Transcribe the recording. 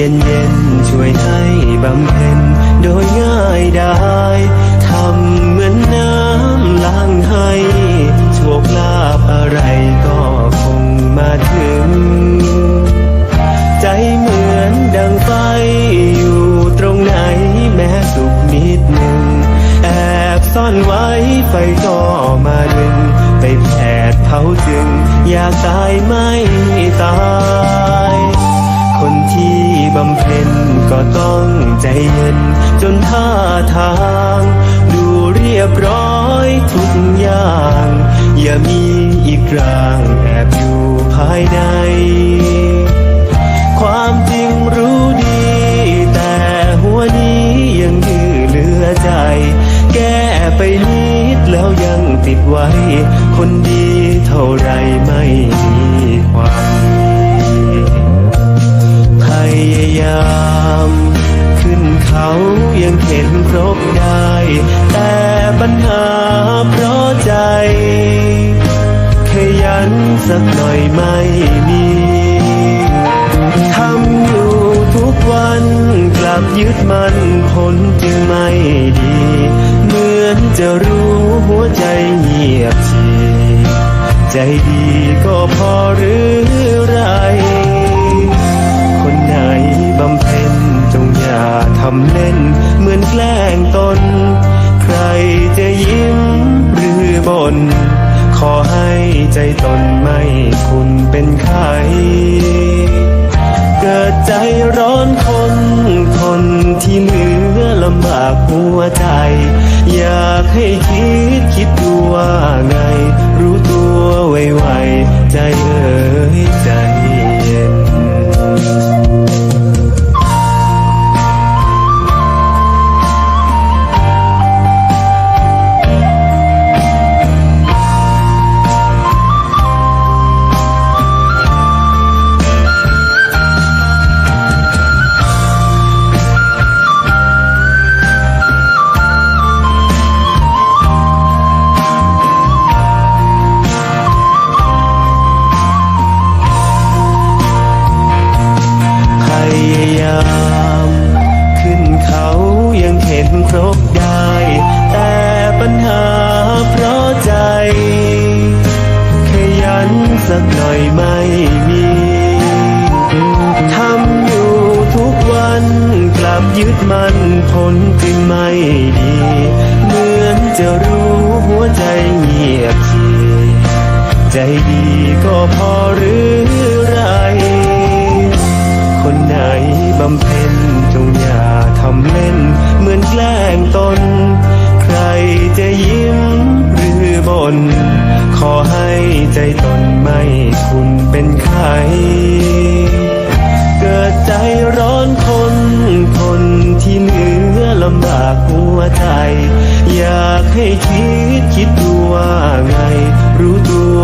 เย็นๆช่วยให้บำเพ็ญโดยง่ายดายทำเหมือนน้ำล้างให้โชคลาภอะไรก็คงมาถึง ใจเหมือนดังไฟอยู่ตรงไหนแม้สุขนิดหนึ่ง แอบซ่อนไว้ไฟก็มาดึง ไปแผดเผาจึง อยากตายไม่ตายำเพ็ญก็ต้องใจเย็นจนท่าทาง ดูเรียบร้อยทุกอย่าง อย่ามีอีกรางแอบอยู่ภายใน ความจริงรู้ดี แต่หัวนี้ยังดื้อเหลือใจ แก้ไปนิดแล้วยังติดไว้ คนดีเท่าไรไม่ ครบได้แต่ปัญหาเพราะใจ ขยันสักหน่อยไม่มีทำอยู่ทุกวันกลับยึดมันผลจึงไม่ดี เหมือนจะรู้หัวใจเงียบชีใจดีก็พอหรือ บน ขอให้ใจตนไม่คุณเป็นไข้เกิดใจร้อนคนคนที่เหลือลำบากหัวใจ อยากให้คิดคิดดูว่าไง รู้ตัวไวๆใจเอ๋ยใจ นครบได้ แต่ปัญหาเพราะใจ ขยันสักหน่อยไม่มีทำอยู่ทุกวันกลับยึดมันผลจึงไม่ดี เหมือนจะรู้หัวใจเงียบชีใจดีก็พอหรือไร คนไหนบำเพ็ญจงอย่าทำเล่นเหมือน แกล้งตน ใครจะยิ้มหรือบน่นขอให้ใจตนไม่คุณเป็นไข้เกิดใจร้อนคนคนที่เหลือลำบากหัวใจ อยากให้คิดคิดดูว่าไง รู้ตัว